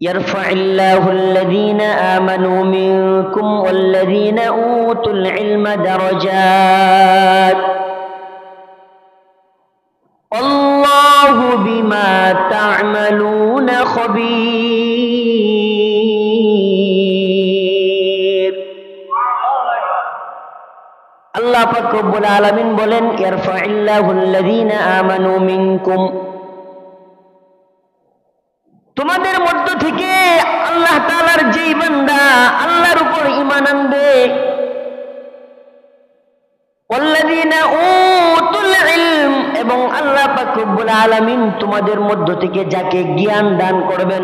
يرفع الله الذين آمنوا منكم والذين أوتوا العلم درجات الله بما تعملون خبير আল্লাহ পাক রব্বুল আলামিন বলেন ইয়ারফাইল্লাহু আল্লাযীনা আমানু মিনকুম তোমাদের মধ্য থেকে আল্লাহ তাআলার যেই বান্দা আল্লাহর উপর ঈমান আনবে। এবং আল্লাহ পাক রব্বুল আলামিন তোমাদের মধ্য থেকে যাকে জ্ঞান দান করবেন,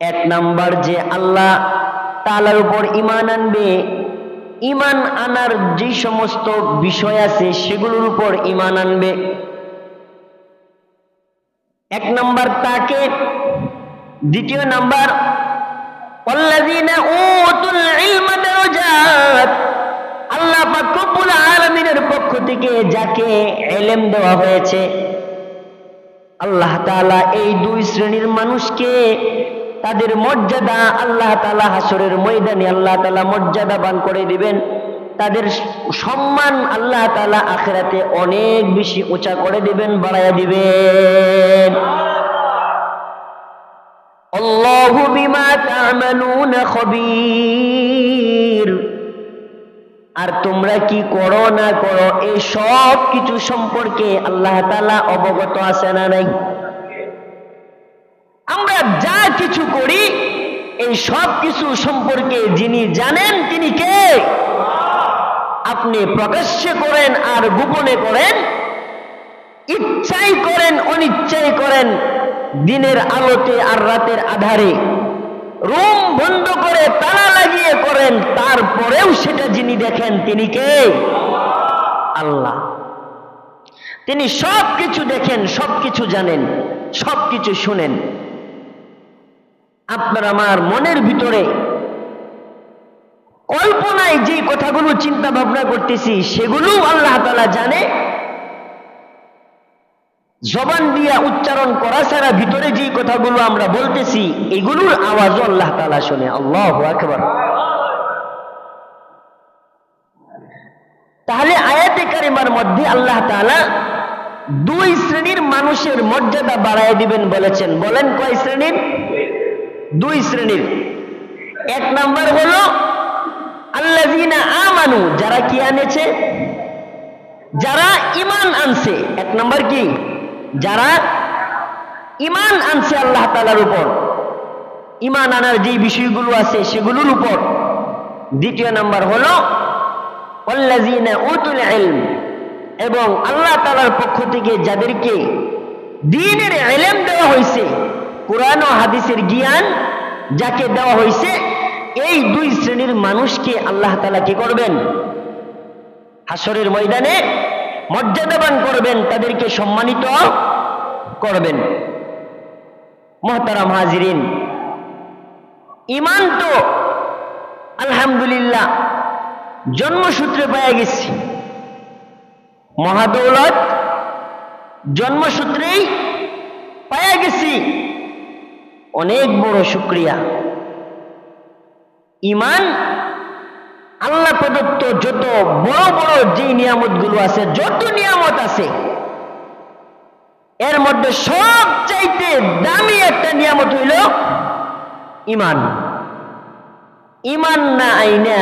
এক নাম্বার যে আল্লাহ তালার উপর ঈমান আনবে। ইমান আনার যে সমস্ত বিষয় আছে, সেগুলোর উপর ইমান আনবে। এক নম্বর তাকে দ্বিতীয় নম্বর আল্লাহ পাকুল আলমিনের পক্ষ থেকে যাকে এলেম দেওয়া হয়েছে, আল্লাহ তালা এই দুই শ্রেণির মানুষকে তাদের মর্যাদা আল্লাহ তালা হাসরের ময়দানে আল্লাহ তালা মর্যাদাবান করে দিবেন। তাদের সম্মান আল্লাহ তালা আখেরাতে অনেক বেশি উঁচা করে দিবেন, বাড়াইয়া দিবেন। আর তোমরা কি করো না করো, এই সব কিছু সম্পর্কে আল্লাহ তাআলা অবগত আছে না নাই? আমরা যা কিছু করি, এই সব কিছু সম্পর্কে যিনি জানেন তিনি কে? আপনি প্রকাশ্যে করেন আর গোপনে করেন, ইচ্ছাই করেন, অনিচ্ছাই করেন, দিনের আলোতে আর রাতের আধারে। রুম বন্ধ করে তালা লাগিয়ে করেন, তারপরেও সেটা যিনি দেখেন তিনি কে? আল্লাহ। তিনি সব কিছু দেখেন সব কিছু জানেন সব কিছু শুনেন। আপনার আমার মনের ভিতরে কল্পনায় যে কথাগুলো চিন্তা ভাবনা করতেছি সেগুলো আল্লাহ তালা জানে। জবান দিয়া উচ্চারণ করা ছাড়া ভিতরে যে কথাগুলো আমরা বলতেছি, এগুলোর আওয়াজও আল্লাহ তালা শুনে। আল্লাহ আকবর। তাহলে আয়াতে কারিমার মধ্যে আল্লাহ তালা দুই শ্রেণির মানুষের মর্যাদা বাড়ায় দিবেন বলেছেন। বলেন কয় শ্রেণির? দুই শ্রেণির। এক নাম্বার হলো আল্লাযীনা আমানু, যারা কি আনেছে? যারা ইমান আনছে। এক নাম্বার কি? যারা ইমান আনছে আল্লাহ তাআলার উপর। ইমান আনার যে বিষয়গুলো আছে, সেগুলোর উপর। দ্বিতীয় নাম্বার হলো উতুল ইলম, এবং আল্লাহ তাআলার পক্ষ থেকে যাদেরকে দ্বীনের ইলম দেওয়া হয়েছে, কোরআন ও হাদিসের জ্ঞান যাকে দেওয়া হয়েছে এই দুই শ্রেণির মানুষকে আল্লাহ তালা কি করবেন? হাসরের ময়দানে মর্যাদাবান করবেন, তাদেরকে সম্মানিত করবেন। মহতারাম হাজিরিন, ইমান তো আলহামদুলিল্লাহ জন্মসূত্রে পাওয়া গেছি। মহাদৌলত জন্মসূত্রেই পাওয়া গেছি। অনেক বড় শুক্রিয়া। ইমান, আল্লাহ প্রদত্ত যত বড় বড় যে নিয়ামতগুলো আছে, যত নিয়ামত আছে, এর মধ্যে সবচাইতে দামি একটা নিয়ামত হইল ইমান। ইমান না আইনা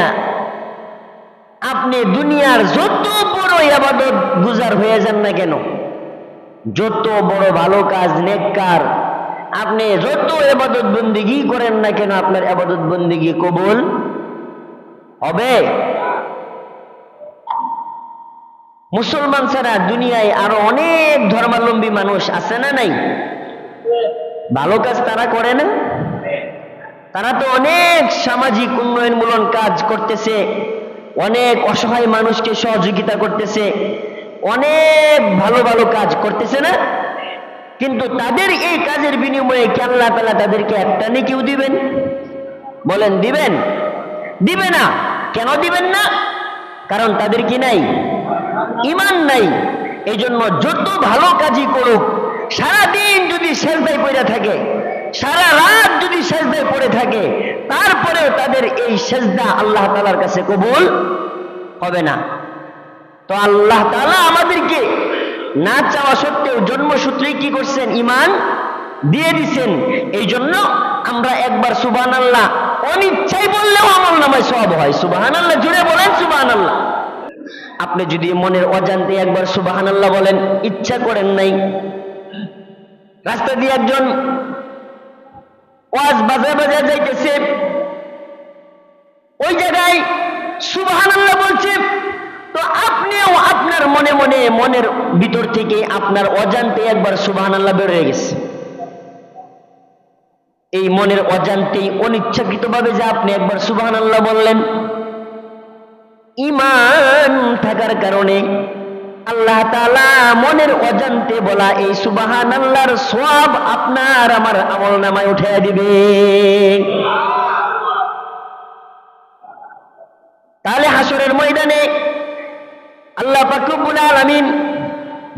আপনি দুনিয়ার যত বড় আবাদত গুজার হয়ে যান না কেন? যত বড় ভালো কাজ নেককার আপনি যত এবাদত বন্দিগি করেন না কেন আপনার এবাদত বন্দিগি কবুল হবে? মুসলমান ছাড়া দুনিয়ায় আরও অনেক ধর্মাবলম্বী মানুষ আছে না নাই? ভালো কাজ তারা করে না? তারা তো অনেক সামাজিক উন্নয়নমূলক কাজ করতেছে, অনেক অসহায় মানুষকে সহযোগিতা করতেছে, অনেক ভালো ভালো কাজ করতেছে না? কিন্তু তাদের এই কাজের বিনিময়ে কি আল্লাহ তালা তাদেরকে একটা নেকিও দিবেন? বলেন, দিবেন। দিবে না। কেন দিবেন না? কারণ তাদের কি নাই? ইমান নাই। এই জন্য যত ভালো কাজই করুক, সারাদিন যদি সেলফাই পড়ে থাকে, সারা রাত যদি সেজদায় পড়ে থাকে, তারপরেও তাদের এই সেজদা আল্লাহ তালার কাছে কবুল হবে না। তো আল্লাহ তালা আমাদেরকে না চাওয়া সত্ত্বেও জন্মসূত্রেই কি করছেন? ইমান দিয়ে দিছেন। এই জন্য আমরা একবার সুবাহান আল্লাহ অনিচ্ছাই বললেও আমল নামায় সব হয়। সুবাহান আল্লাহ জুড়ে বলেন সুবাহান আল্লাহ আপনি যদি মনের অজান্তে একবার সুবাহান আল্লাহ বলেন, ইচ্ছা করেন নাই। রাস্তা দিয়ে একজন ওয়াজ বাজার বাজার যাইতেছে। ওই জায়গায় সুবাহান আল্লাহ বলছে তো আপনিও আপনার মনে মনে মনের ভিতর থেকে আপনার অজান্তে একবার সুবাহান আল্লাহ বেরোয় গেছে। এই মনের অজান্তেই অনিচ্ছাকৃত ভাবে যে আপনি একবার সুবাহান আল্লাহ বললেন। ইমান থাকার কারণে আল্লাহ তালা মনের অজান্তে বলা এই সুবাহান আল্লাহর সব আপনার আমার আমল নামায় উঠে দিবে। তাহলে হাসরের ময়দানে আল্লাহ পাকুবুল আলমিন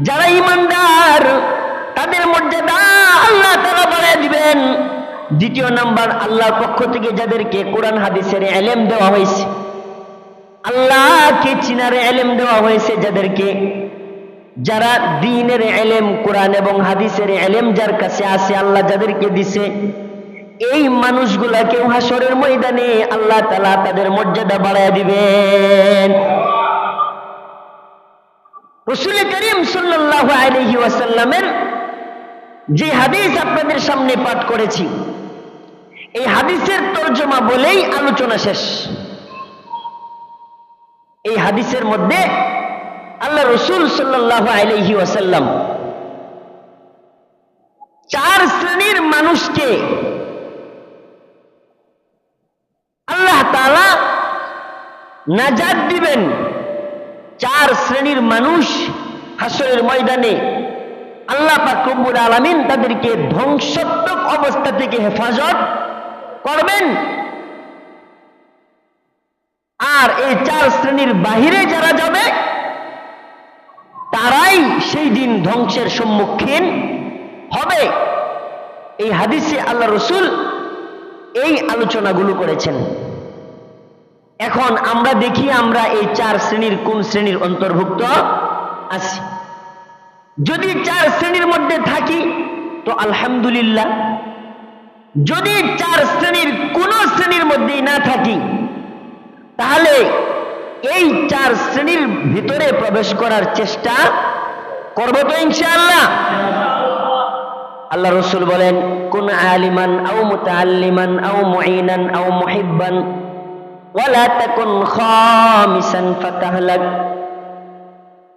যারা ইমানদার তাদের মর্যাদা আল্লাহ তারা বাড়ায় দিবেন। দ্বিতীয় নাম্বার, আল্লাহর পক্ষ থেকে যাদেরকে কোরআন হাদিসের এলেম দেওয়া হয়েছে, আল্লাহকে চিনার এলেম দেওয়া হয়েছে যাদেরকে, যারা দিনের এলেম, কোরআন এবং হাদিসের এলেম যার কাছে আছে, আল্লাহ যাদেরকে দিছে, এই মানুষগুলাকেও হাসরের ময়দানে আল্লাহ তালা তাদের মর্যাদা বাড়ায় দিবেন। রসুল করিম সাল্লাহ ওয়াসাল্লামের যে হাদিস আপনাদের সামনে পাঠ করেছি, এই হাদিসের তর্জমা বলেই আলোচনা শেষ। এই হাদিসের মধ্যে আল্লাহ রসুল সাল্লাহ আলহি ওয়াসাল্লাম চার শ্রেণির মানুষকে আল্লাহ তালা নাজাদ দিবেন। চার শ্রেণির মানুষ হাসরের ময়দানে আল্লাহ পাকুবুল আলমিন তাদেরকে ধ্বংসাত্মক অবস্থা থেকে হেফাজত করবেন। আর এই চার শ্রেণির বাহিরে যারা যাবে, তারাই সেই দিন ধ্বংসের সম্মুখীন হবে। এই হাদিসে আল্লাহ রসুল এই আলোচনাগুলো করেছেন। এখন আমরা দেখি আমরা এই চার শ্রেণির কোন শ্রেণির অন্তর্ভুক্ত আছি। যদি চার শ্রেণির মধ্যে থাকি, তো আলহামদুলিল্লাহ। যদি চার শ্রেণির কোন শ্রেণির মধ্যেই না থাকি, তাহলে এই চার শ্রেণির ভিতরে প্রবেশ করার চেষ্টা করব তো ইনশাআল্লাহ। আল্লাহ রসুল বলেন, কোন আলিমান আও মুতাআল্লিমান আও মুঈনান আও মুহিব্বান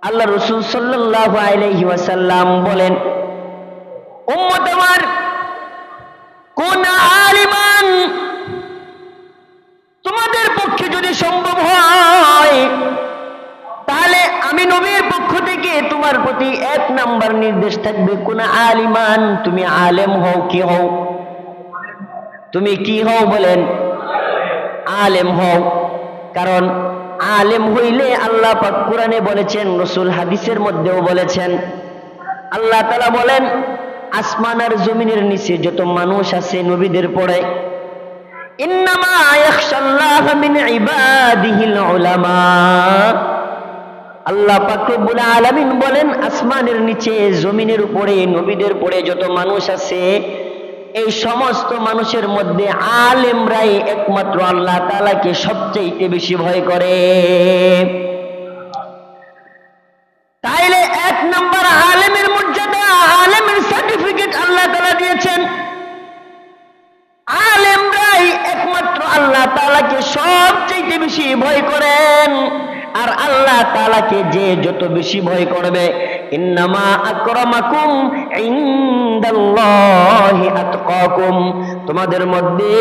আল্লাহ রসুল বলেন তোমাদের পক্ষে যদি সম্ভব হয়, তাহলে আমি নবীর পক্ষ থেকে তোমার প্রতি এক নাম্বার নির্দেশ থাকবে, কোন আলিমান তুমি আলেম হও কি হও? তুমি কি হও বলেন আলেম হও। কারণ আলেম হইলে আল্লাহ পাক কোরআনে বলেছেন, রসুল হাদিসের মধ্যেও বলেছেন। আল্লাহ তালা বলেন, আসমান আর জমিনের নিচে যত মানুষ আছে নবীদের পড়ে আল্লাহ বলেন, আসমানের নিচে, জমিনের উপরে, নবীদের পড়ে যত মানুষ আছে এই সমস্ত মানুষের মধ্যে আলেমরাই একমাত্র আল্লাহ তালাকে সবচেয়ে বেশি ভয় করে। তাইলে এক নম্বর আলেমের মর্যাদা, আলেমের সার্টিফিকেট আল্লাহ তালা দিয়েছেন। আলেমরাই একমাত্র আল্লাহ তালাকে সবচেয়ে বেশি ভয় করেন। আর আল্লাহ তালাকে যে যত বেশি ভয় করবে ইন্নামা আকরামাকুম ইনদাল্লাহি আতকাকুম। তোমাদের মধ্যে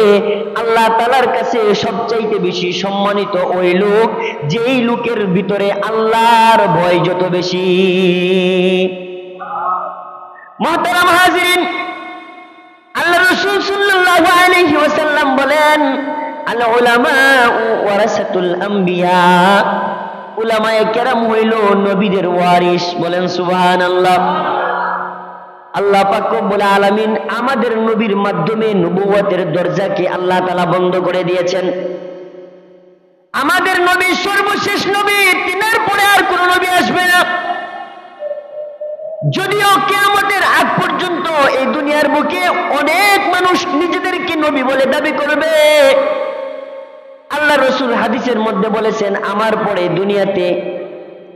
আল্লাহ তালার কাছে সবচাইতে বেশি সম্মানিত ওই লোক, যেই লোকের ভিতরে আল্লাহর ভয় যত বেশি। মহতারাম হাজিরিন আল্লাহ রসুল সাল্লাল্লাহু আলাইহি ওয়াসাল্লাম বলেন আল উলামায়ে কেরাম হইল নবীদের ওয়ারিস বলেন সুবহানাল্লাহ। আল্লাহ পাক রব্বুল আলামিন আমাদের নবীর মাধ্যমে নবুয়তের দরজাকে আল্লাহ তাআলা বন্ধ করে দিয়েছেন। আমাদের নবী সর্বশেষ নবী, তিনার পরে আর কোন নবী আসবে না। যদিও কেয়ামতের আগ পর্যন্ত এই দুনিয়ার বুকে অনেক মানুষ নিজেদেরকে নবী বলে দাবি করবে। আল্লাহ রসুল হাদিসের মধ্যে বলেছেন, আমার পরে দুনিয়াতে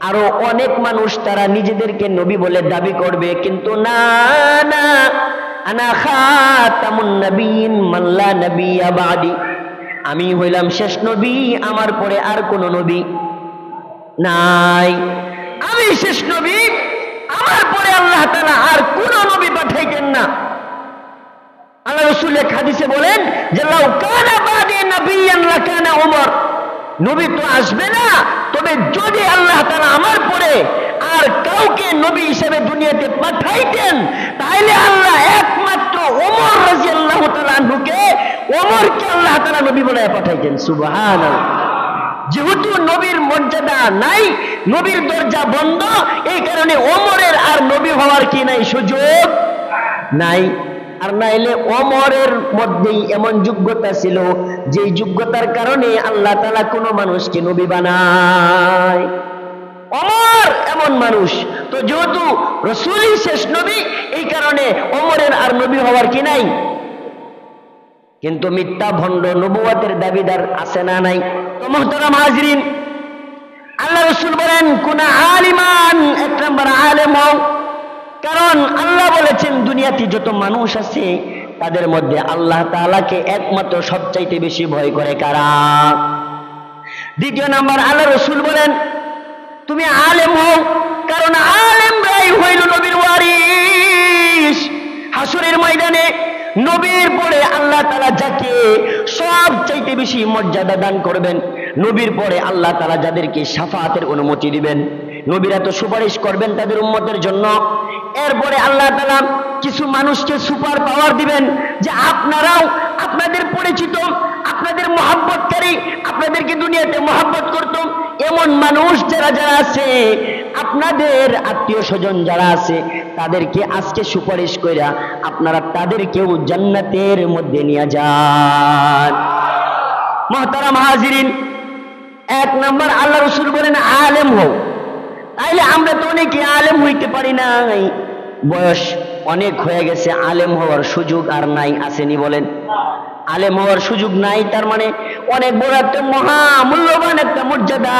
আরও অনেক মানুষ তারা নিজেদেরকে নবী বলে দাবি করবে। কিন্তু না না, আনা নবীন বাদি। আমি হইলাম শেষ নবী, আমার পরে আর কোন নবী নাই। আমি শেষ নবী, আমার পরে আল্লাহ তারা আর কোন নবী পাঠাইতেন না। আল্লাহ রসুল এক হাদিসে বলেন যে ওমর নবী তো আসবে না, তবে যদি আল্লাহ তাআলা আমার পরে আর কাউকে নবী হিসেবে দুনিয়াতে পাঠাইতেন তাহলে আল্লাহ একমাত্র ওমর রাদিয়াল্লাহু তাআলা আনহুকে ওমরকে আল্লাহ তাআলা নবী বলে পাঠাইতেন, সুবহানাল্লাহ। যেহেতু নবীর মর্যাদা নাই, নবীর দরজা বন্ধ, এই কারণে ওমরের আর নবী হওয়ার কি নাই সুযোগ নাই। আর নাইলে অমরের মধ্যেই এমন যোগ্যতা ছিল যেই যোগ্যতার কারণে আল্লাহ তালা কোনো মানুষকে নবী বানায়। অমর এমন মানুষ। তো যেহেতু রসুলই শেষ নবী, এই কারণে অমরের আর নবী হওয়ার কি নাই? কিন্তু মিথ্যা, ভণ্ড নবুয়াতের দাবিদার আছে না নাই? তো মোহতারাম হাজরিন, আল্লাহ রসুল বলেন, কোন আলিমান এক নম্বর আলেম হও। কারণ আল্লাহ বলেছেন, দুনিয়াতে যত মানুষ আছে, তাদের মধ্যে আল্লাহ তাআলাকে একমাত্র সবচাইতে বেশি ভয় করে কারা? দ্বিতীয় নাম্বার, আল্লাহ রসুল বলেন, তুমি আলেম হও, কারণ আলেমরাই হইল নবীর ওয়ারিস হাসুরের ময়দানে নবীর পরে আল্লাহ তালা যাকে সব চাইতে বেশি মর্যাদা দান করবেন, নবীর পরে আল্লাহ তালা যাদেরকে সাফাতের অনুমতি দিবেন। নবীরা তো সুপারিশ করবেন তাদের উম্মতের জন্য। এরপরে আল্লাহ তালা কিছু মানুষকে সুপার পাওয়ার দিবেন যে আপনারাও আপনাদের পরিচিত, আপনাদের মহাব্বতকারী, আপনাদেরকে দুনিয়াতে মহাব্বত করত এমন মানুষ যারা যারা আছে, আপনাদের আত্মীয় স্বজন যারা আছে, তাদেরকে আজকে সুপারিশ কইরা আপনারা তাদেরকেও জান্নাতের মধ্যে নিয়ে যান। মহতারাম হাজিরিন, এক নম্বর আল্লাহ রসুল বলেন, আলেম হও। তাইলে আমরা তো অনেকে আলেম হইতে পারি নাই। বয়স অনেক হয়ে গেছে, আলেম হওয়ার সুযোগ আর নাই, আসেনি বলেন। আলেম হওয়ার সুযোগ নাই, তার মানে অনেক বড় একটা মহা মূল্যবান একটা মর্যাদা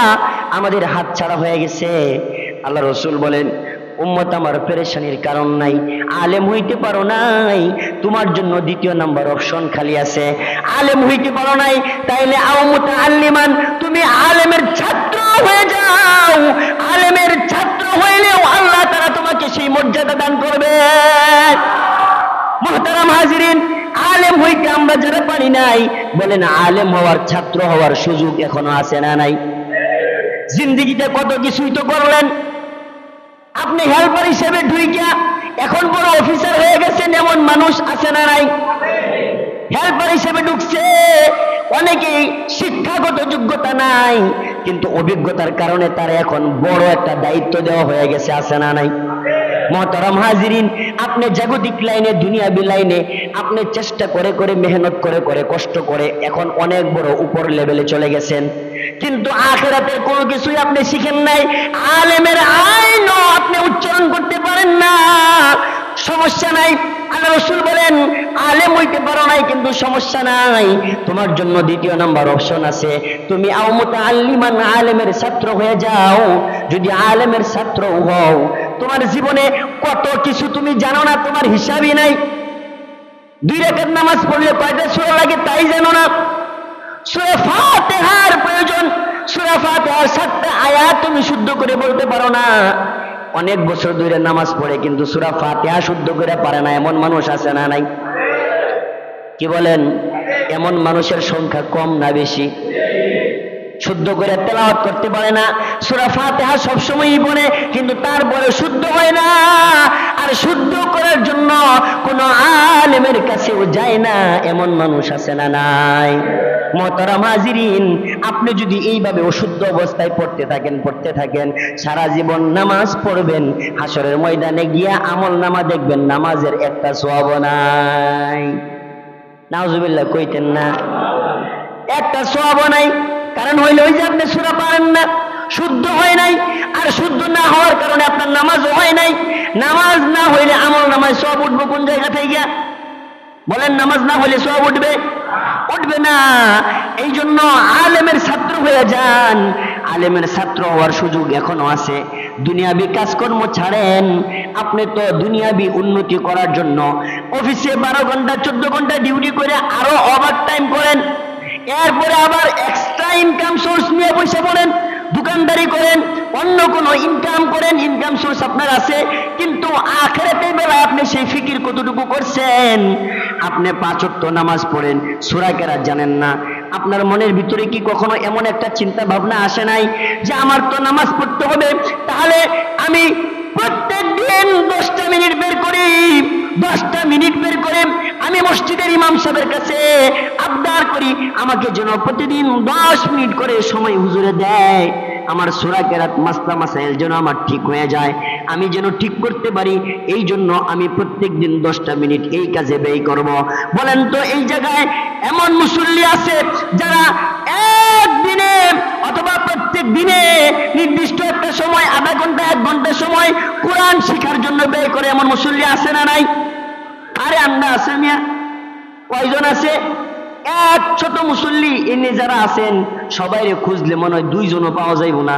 আমাদের হাত ছাড়া হয়ে গেছে। আল্লাহ রসুল বলেন, উম্মত আমার পেরেশানির কারণ নাই, আলেম হইতে পারো নাই, তোমার জন্য দ্বিতীয় নাম্বার অপশন খালি আছে। আলেম হইতে পারো নাই, তাইলে আল্লিমান তুমি আলেমের ছাত্র হয়ে যাও। আলেমের ছাত্র হইলেও আল্লাহ তারা তোমাকে সেই মর্যাদা দান করবে। মহতারাম হাজিরিন, আলেম হইতে আমরা যারা পারি নাই, বলেন আলেম হওয়ার, ছাত্র হওয়ার সুযোগ এখনও আছে না নাই? জিন্দিগিতে কত কিছুই তো করলেন। আপনি হেল্পার হিসেবে ঢুইকা এখন বড় অফিসার হয়ে গেছেন, এমন মানুষ আছে না নাই? হেল্পার হিসেবে ঢুকছে। অনেকেই শিক্ষাগত যোগ্যতা নাই, কিন্তু অভিজ্ঞতার কারণে তার এখন বড় একটা দায়িত্ব দেওয়া হয়ে গেছে, আছে না নাই? মহতরম হাজিরিন, আপনি জাগতিক লাইনে, দুনিয়াবি লাইনে, আপনি চেষ্টা করে করে, মেহনত করে করে, কষ্ট করে এখন অনেক বড় উপর লেভেলে চলে গেছেন। কিন্তু আখেরাতের কোনো কিছুই আপনি শিখেন নাই, আলেমের আইনও আপনি উচ্চারণ করতে পারেন না। সমস্যা নাই রসুল বলেন, আলেম হইতে পারো নাই, কিন্তু সমস্যা নাই। তোমার জন্য দ্বিতীয় নাম্বার অপশন আছে। তুমি আল্লিমান আলেমের ছাত্র হয়ে যাও। যদি আলেমের ছাত্র হও, তোমার জীবনে কত কিছু তুমি জানো না, তোমার হিসাবই নাই। দুই রেখার নামাজ পড়লে কয়টা সুরা লাগে তাই জানো না। সুরা ফাতেহার প্রয়োজন। সুরা ফাতেহার সাতটা আয়াত তুমি শুদ্ধ করে বলতে পারো না। অনেক বছর ধরে নামাজ পড়ে, কিন্তু সুরা ফাতেহা শুদ্ধ করে পারে না, এমন মানুষ আছে না নাই? কি বলেন? এমন মানুষের সংখ্যা কম না বেশি? শুদ্ধ করে তেলাওয়াত করতে পারে না, সুরা ফাতেহা সবসময়ই পড়ে, কিন্তু তারপরে শুদ্ধ হয় না। আর শুদ্ধ কোন আলেমের কাছেও যায় না, এমন মানুষ আছে না নাই। মহতারাম আপনি যদি এইভাবে অশুদ্ধ অবস্থায় পড়তে থাকেন পড়তে থাকেন, সারা জীবন নামাজ পড়বেন হাসরের ময়দানে গিয়ে আমল নামা দেখবেন, নামাজের একটা সোয়াব নাই। নাউজুবিল্লাহ, কইতেন না। একটা সোয়াব নাই। কারণ হইলে ওই যে আপনি সুরা পারেন না শুদ্ধ হয় নাই, আর শুদ্ধ না হওয়ার কারণে আপনার নামাজও হয় নাই। নামাজ না হইলে আমল নামাজ সব উঠবো কোন জায়গা থেকে? বলেন, নামাজ না হইলে সব উঠবে? উঠবে না। এই জন্য আলেমের ছাত্র হয়ে যান। আলেমের ছাত্র হওয়ার সুযোগ এখনও আছে। দুনিয়াবি কাজকর্ম ছাড়েন। আপনি তো দুনিয়াবি উন্নতি করার জন্য অফিসে বারো ঘণ্টা, চোদ্দ ঘণ্টা ডিউটি করে আরও ওভার টাইম করেন। এরপরে আবার এক্সট্রা ইনকাম সোর্স নিয়ে পয়সা পড়েন। দোকানদারি করেন, অন্য কোনো ইনকাম করেন ইনকাম সোর্স আপনার আছে, কিন্তু আখেরাতের বেলায় আপনি সেই ফিকির কতটুকু করছেন? আপনি পাঁচ ওয়াক্ত নামাজ পড়েন, সূরা কেরাত জানেন না। আপনার মনের ভিতরে কি কখনো এমন একটা চিন্তা ভাবনা আসে নাই যে আমার তো নামাজ পড়তে হবে? তাহলে আমি প্রত্যেক দিন দশটা মিনিট বের করি। দশটা মিনিট বের করে আমি মসজিদের ইমাম সাহেবের কাছে আবদার করি, আমাকে যেন প্রতিদিন দশ মিনিট করে সময় হুজুরে দেয়। আমার সুরা কেরাত মাসলা মাসাইল যেন আমার ঠিক হয়ে যায়। আমি যেন ঠিক করতে পারি, এই জন্য আমি প্রত্যেক দিন দশটা মিনিট এই কাজে ব্যয় করব। বলেন তো, এই জায়গায় এমন মুসল্লি আছে যারা একদিনে অথবা প্রত্যেক দিনে নির্দিষ্ট একটা সময়, আধা ঘণ্টা, এক ঘণ্টা সময় কোরআন শেখার জন্য ব্যয় করে। এমন মুসল্লি আছে না নাই? আমরা আছে মিয়া? কয়জন আছে? এক ছোট মুসল্লি এনে যারা আছেন সবাই খুঁজলে মনে হয় দুইজনও পাওয়া যাইব না।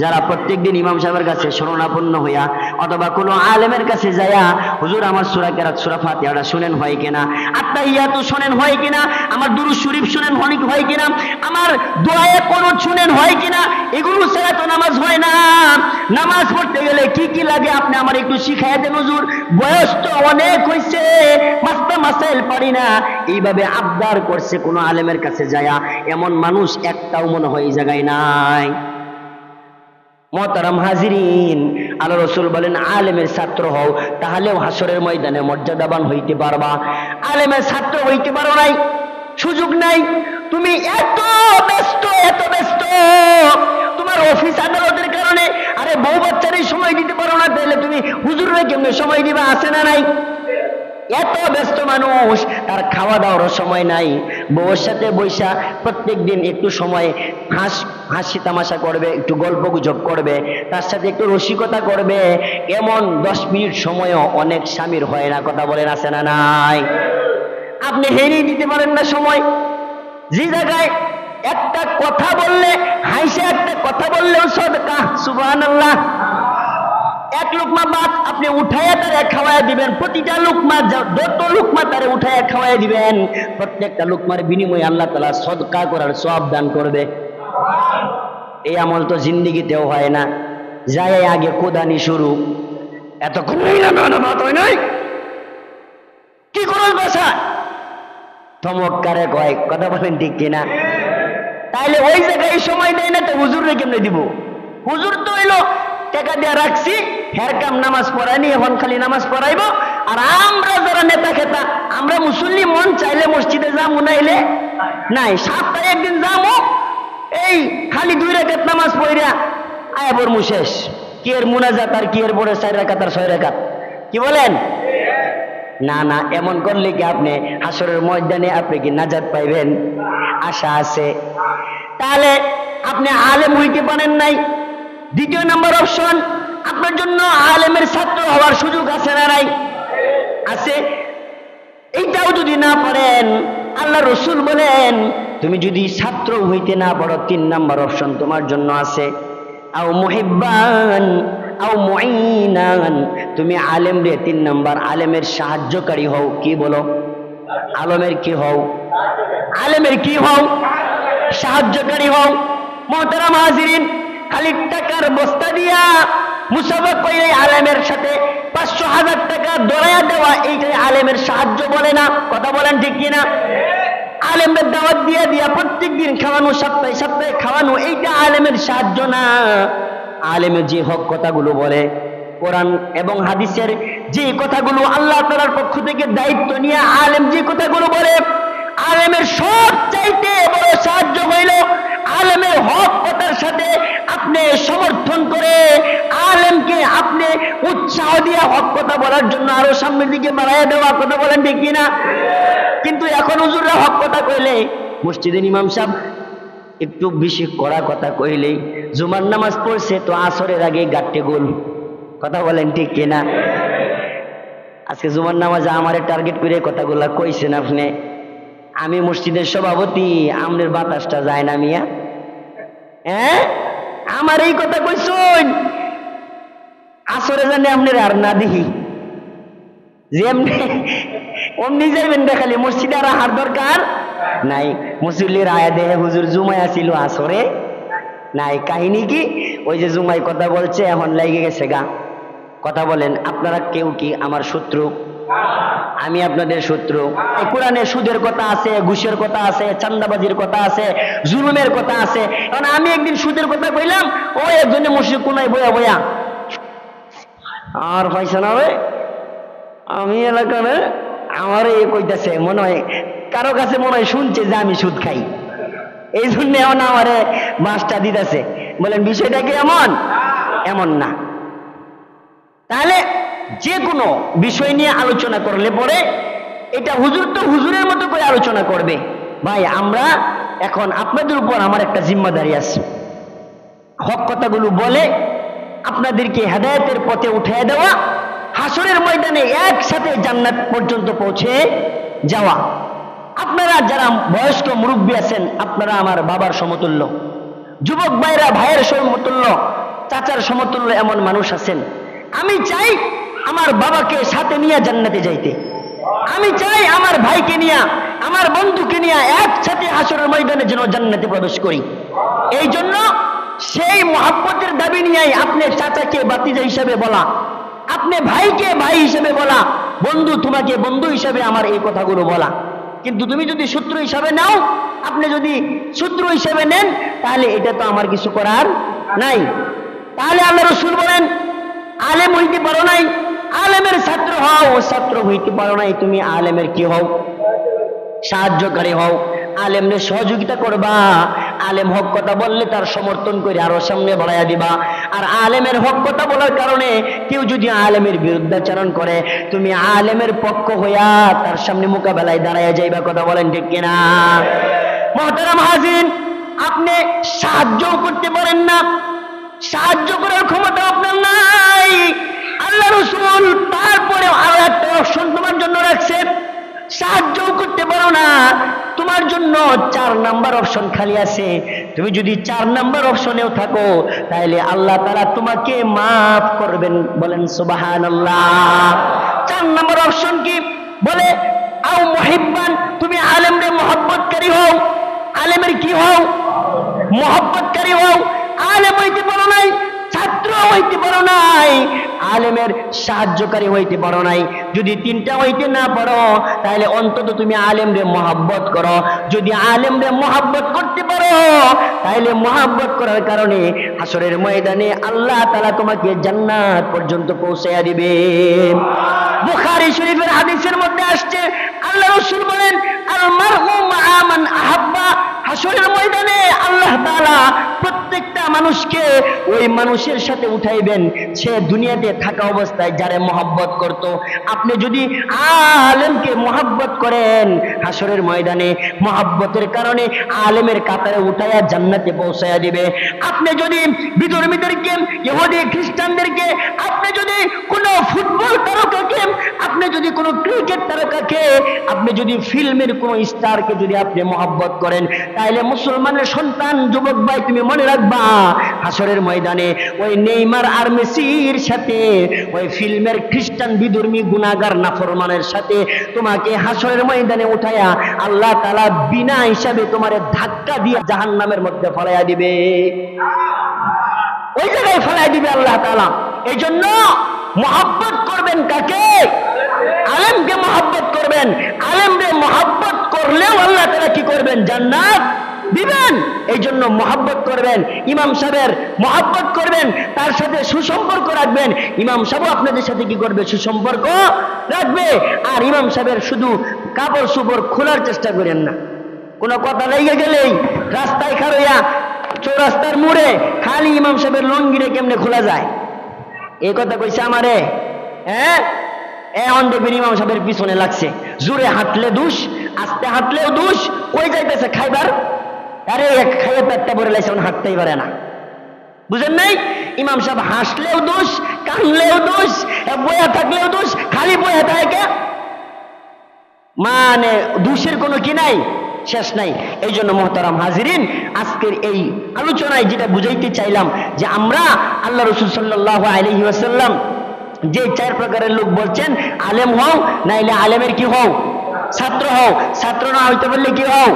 যারা প্রত্যেকদিন ইমাম সাহেবের কাছে শরণাপন্ন হইয়া অথবা কোনো আলেমের কাছে যায়া হুজুর, আমার সুরা কেরাত, সুরা ফাতিহাটা শুনেন হয় কিনা? আত্মা ইয়া তো শোনেন হয় কিনা? আমার দুরু শরীফ শোনেন অনেক হয় কিনা? আমার দোয়ায়ে কোন শুনেন হয় কিনা? এগুলো ছাড়া তো নামাজ হয় না। নামাজ পড়তে গেলে কি কি লাগে আপনি আমার একটু শিখাই দেন হুজুর? বয়স তো অনেক হয়েছে মাস্তা মাসাইল পারি না। এইভাবে আবদার করছে কোনো আলেমের কাছে যায়া এমন মানুষ একটাও মনে হয় এই জায়গায় নাই। মহতারাম হাজিরিন। আল্লাহ রসুল বলেন, আলেমের ছাত্র হও, তাহলেও হাসরের ময়দানে মর্যাদাবান হইতে পারবা। আলেমের ছাত্র হইতে পারো নাই, সুযোগ নাই। তুমি এত ব্যস্ত এত ব্যস্ত। তোমার অফিস আদালতের কারণে, আরে বউ বাচ্চারই সময় দিতে পারো না, তাহলে তুমি হুজুরে কেমনে সময় দিবা, আছে না নাই? এত ব্যস্ত মানুষ, তার খাওয়া দাওয়ারও সময় নাই। বউয়ের সাথে বৈশা প্রত্যেক দিন একটু সময় হাস, হাসি তামাশা করবে, একটু গল্প গুজব করবে, তার সাথে একটু রসিকতা করবে, এমন দশ মিনিট সময়ও অনেক স্বামীর হয় না, কথা বলেন, আছে না নাই? আপনি হেরিয়ে দিতে পারেন না সময়। যে জায়গায় একটা কথা বললে, হাইসে একটা কথা বললেও সদকা, সুবহানাল্লাহ। এক লুকমা ভাত আপনি উঠাইয়া তারে খাওয়াই দিবেন। প্রতিটা লুকমা যত লুকমা তারে উঠাইয়া খাওয়াই দিবেন, প্রত্যেকটা লুকমার বিনিময়ে আল্লাহ তালা সদকা করার সব দান করবে। এই আমল তো জিন্দিগিতেও হয় না। যায় আগে কোদানি শুরু। এতক্ষণ ভাত হয় নাই? কি করস বাসা থমৎকারে কয়, কথা বলেন ঠিক কিনা? তাহলে ওই জায়গায় সময় দেয় না তো হুজুরে কেমনে দিব? হুজুর তো হইল টাকা দিয়ে রাখছি, হের কাম নামাজ পড়ায়নি, এখন খালি নামাজ পড়াইবো। আর আমরা যারা নেতা খেতা আমরা মুসল্লি মন চাইলে মসজিদে যাব নাইলে নাই। সপ্তাহে একদিন যাব এই খালি দুই রেখাত নামাজ পড়িয়া আয়া পড়মু শেষ। কি এর মুনাজাত আর কি এর বড় চার রেখাত আর ছয় রেখাত কি বলেন? না না, এমন করলে কি আপনি হাসরের ময়দানে আপনি কি নাজাত পাইবেন? আশা আছে। তাহলে আপনি আলেম হইতে পারেন নাই। দ্বিতীয় নম্বর অপশন, আপনার জন্য আলেমের ছাত্র হওয়ার সুযোগ আছে না নাই? আছে। এইটাও যদি না পারেন আল্লাহ রসুল বলেন, তুমি যদি ছাত্র হইতে না পারো, তিন নাম্বার অপশন তোমার জন্য আছে। আও মুহিব্বান, আও মুঈনান, তুমি আলেম রে, তিন নাম্বার আলেমের সাহায্যকারী হও। কি বলো? আলমের কি হও? আলেমের কি হও? সাহায্যকারী হও। মোহতারাম হাজিরিন খালি টাকার বস্তা দিয়া মুসাফা করে আলেমের সাথে পাঁচশো হাজার টাকা দৌড়াইয়া দেওয়া, এইটাই আলেমের সাহায্য বলে না। কথা বলেন ঠিক কিনা? আলেমের দাওয়াত দিয়ে দিয়া প্রত্যেক দিন খাওয়ানো, সপ্তাহে সপ্তাহে খাওয়ানো, এইটা আলেমের সাহায্য না। আলেমের যে হক কথাগুলো বলে, কোরআন এবং হাদিসের যে কথাগুলো আল্লাহ তালার পক্ষ থেকে দায়িত্ব নিয়ে আলেম যে কথাগুলো বলে আলেমের সব চাইতে বড় সাহায্য হইল আলেমের হক কথার সাথে আপনি সমর্থন করে আলেমকে আপনি উৎসাহ দিয়ে হক কথা বলার জন্য আরও সামনের দিকে বাড়াইয়া দেওয়া কথা বলেন ঠিক কিনা? কিন্তু এখন হুজুররা হক কথা কইলে, মসজিদের ইমাম সাহেব একটু বেশি করা কথা কইলেই জুমার নামাজ পড়ছে তো আসরের আগে গাট্টে গোল। কথা বলেন ঠিক কিনা? আজকে জুমার নামাজে আমার টার্গেট করে কথাগুলা কইছেন আপনি। আমি মসজিদের সভাপতি, আমনের বাতাসটা যায় না মিয়া। হ্যাঁ? আমার এই কথা কইছুন আসরে জানে আপনার আর না দেখি যে এমনি অমনি যাইবেন দেখালি মসজিদে আর হার দরকার নাই। মুসল্লির আয়া দেহে হুজুর জুমাই আসিল আসরে। নাই, কাহিনী কি? ওই যে জুমাই কথা বলছে, এখন লেগে গেছে গা। কথা বলেন, আপনারা কেউ কি আমার শত্রু? আমি আপনাদের শত্রু। কোরআনে সুদের কথা আছে, ঘুষের কথা আছে চান্দাবাজির কথা আছে, জুলুমের কথা আছে। কারণ আমি একদিন সুদের কথা কইলাম, ও একজনে মসজিদ কোনায় বয়া বয়া আর পয়সা না আমি এলাকার আমার এ কইতাছে, মনে হয়, কারও কাছে মনে হয় শুনছে যে আমি সুদ খাই। এই জন্য এখন আমারে মাছটা দিতেছে। বলেন, বিষয়টা কি এমন? এমন না। তাহলে যে কোনো বিষয় নিয়ে আলোচনা করলে পরে এটা হুজুর তো হুজুরের মতো করে আলোচনা করবে। ভাই, আমরা এখন আপনাদের উপর আমার একটা জিম্মাদারি আছে। হক কথাগুলো বলে আপনাদেরকে হেদায়েতের পথে উঠিয়ে দেওয়া, হাসরের ময়দানে একসাথে জান্নাত পর্যন্ত পৌঁছে যাওয়া। আপনারা যারা বয়স্ক মুরব্বী আছেন, আপনারা আমার বাবার সমতুল্য। যুবক ভাইরা, ভাইয়ের সমতুল্য, চাচার সমতুল্য এমন মানুষ আছেন। আমি চাই আমার বাবাকে সাথে নিয়ে জান্নাতে যাইতে। আমি চাই আমার ভাইকে নিয়ে, আমার বন্ধুকে নিয়ে একসাথে হাসরের ময়দানে যেন জান্নাতে প্রবেশ করি। এই জন্য সেই মহাব্বতের দাবি নিয়ে আপনি চাচাকে বাতিজা হিসাবে বলা, আপনি ভাইকে ভাই হিসেবে বলা, বন্ধু তোমাকে বন্ধু হিসাবে আমার এই কথাগুলো বলা। কিন্তু তুমি যদি শত্রু হিসাবে নাও, আপনি যদি শত্রু হিসেবে নেন, তাহলে এটা তো আমার কিছু করার নাই। তাহলে আল্লাহ রসুল বলেন, আলেম হইতে পারো নাই আলেমের ছাত্র হও ছাত্র হইতে পারো নাই, তুমি আলেমের কি হও? সাহায্যকারী হও। আলেমরে সহযোগিতা করবা। আলেম হক কথা বললে তার সমর্থন করে আরও সামনে বাড়াইয়া দিবা। আর আলেমের হক কথা বলার কারণে কেউ যদি আলেমের বিরুদ্ধাচরণ করে, তুমি আলেমের পক্ষ হইয়া তার সামনে মোকাবেলায় দাঁড়াইয়া যাইবা, কথা বলেন ঠিক কিনা? মহতারাম হাজিন, আপনি সাহায্য করতে পারেন না। সাহায্য করার ক্ষমতা আপনার নাই। আল্লাহ রসুল তারপরে আরও একটা অপশন তোমার জন্য রাখছে। সাহায্যও করতে পারো না। তোমার জন্য চার নাম্বার অপশন খালি আছে। তুমি যদি চার নাম্বার অপশনেও থাকো তাহলে আল্লাহ তারা তোমাকে মাফ করবেন। বলেন সুবাহান আল্লাহ চার নাম্বার অপশন কি? বলে, আও মহিব্বান, তুমি আলেমরে মহব্বতকারী হও। আলেমের কি হও? মহব্বতকারী হও। আলেম হইতে পারো নাই। ছাত্র হইতে পারো নাই, আলেমের সাহায্যকারী হইতে পারো নাই। যদি তিনটা হইতে না পারো, তাহলে অন্তত তুমি আলেমরে মহাব্বত করো। যদি আলেমরে মহাব্বত করতে পারো, তাহলে মহাব্বত করার কারণে হাসরের ময়দানে আল্লাহ তালা তোমাকে জান্নাত পর্যন্ত পৌঁছাইয়া দিবে। বুখারী শরীফের হাদিসের মধ্যে আসছে, আল্লাহ রসুল বলেন, আল আহাব্বা হাসরের ময়দানে আল্লাহ তাআলা প্রত্যেকটা মানুষকে ওই মানুষের সাথে উঠাইবেন। সে দুনিয়াতে থাকা অবস্থায় যারে মহব্বত করত। আপনি যদি আলেমকে মহব্বত করেন, হাসরের ময়দানে মহব্বতের কারণে আলেমের কাতারে উঠাইয়া জান্নাতে পৌঁছাইয়া দিবে। আপনি যদি বিধর্মীদেরকে, ইহুদি খ্রিস্টানদেরকে, আপনি যদি কোনো ফুটবল তারকাকে, আপনি যদি কোনো ক্রিকেট তারকাকে, আপনি যদি ফিল্মের কোনো স্টারকে যদি আপনি মহব্বত করেন তাহলে মুসলমানের সন্তান, যুবক ভাই, তুমি মনে রাখবা, হাসরের ময়দানে ওই নেইমার আর মেসির সাথে, ওই ফিল্মের খ্রিস্টান বিধর্মী গুনাগার নাফরমানের সাথে তোমাকে হাসরের ময়দানে উঠায়া আল্লাহ তালা বিনা হিসাবে তোমার ধাক্কা দিয়ে জাহান নামের মধ্যে ফলাইয়া দিবে। ওই জায়গায় ফেলাই দিবে আল্লাহ তালা এই জন্য মহাব্বত করবেন কাকে? আলেমকে মহাব্বত করবেন। আলেমরে মহাব্বত করলেও আল্লাহ তারা কি করবেন? জান্নাত দিবেন। এই জন্য মহাব্বত করবেন। ইমাম সাহেবের মহাব্বত করবেন। তার সাথে সুসম্পর্ক রাখবেন। ইমাম সাহেব আপনাদের সাথে কি করবে? সুসম্পর্ক রাখবে। আর ইমাম সাহেবের শুধু কাপড় সুপড় খোলার চেষ্টা করেন না। কোনো কথা লেগে গেলেই রাস্তায় খারইয়া চৌরাস্তার মোড়ে খালি ইমাম সাহেবের লঙ্গিরে কেমনে খোলা যায়? এই কথা কইছে আমারে। হ্যাঁ? সাহেবের পিছনে লাগছে। জোরে হাঁটলে দুষ, আস্তে হাঁটলেও দুষ যাইতেছে খাইবার? আরে খাইয়ে পেটটা ভরে লাইছে, এখন হাঁটতেই পারে না। বুঝেন নাই? ইমাম সাহেব হাসলেও দোষ, কানলেও দোষ বয়া থাকলেও দোষ, খালি বয়া থাকে মানে দোষের কোনো কি নাই? শেষ নাই। এই জন্য মোহতারাম হাজিরিন, আজকের এই আলোচনায় যেটা বুঝাইতে চাইলাম, যে আমরা আল্লাহ রসুল সাল্লাহ আলহি আসাল্লাম যে চার প্রকারের লোক বলছেন, আলেম হও, নাইলে আলেমের কি হও? ছাত্র হও। ছাত্র না হইতে পারলে কি হও?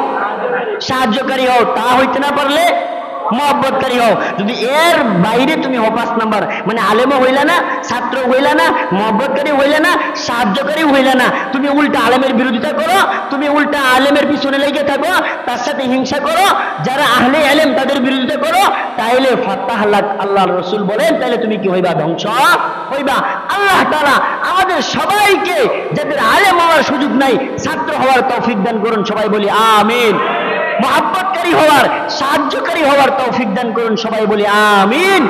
সাহায্যকারী হও। তা হইতে না পারলে মহব্বতকারী হও। যদি এর বাইরে তুমি হও পাঁচ নাম্বার মানে আলেমও হইলে না, ছাত্র হইলে না, মহব্বতকারী হইলে না, সাহায্যকারী হইলে না, তুমি উল্টা আলেমের বিরোধিতা করো, তুমি উল্টা আলেমের পিছনে লেগে থাকো, তার সাথে হিংসা করো, যারা আহলে আলেম তাদের বিরোধিতা করো, তাইলে ফাত্তাহ আল্লাহ আল্লাহ রসুল বলেন তাহলে তুমি কি হইবা ধ্বংস? হইবা। আল্লাহ তারা আমাদের সবাইকে, যাদের আলেম হওয়ার সুযোগ নাই, ছাত্র হওয়ার তৌফিক দান করুন, সবাই বলি আমিন। মহাব্বতকারী হওয়ার সাহায্যকারী হওয়ার তৌফিক দান করুন সবাই বলি আমিন।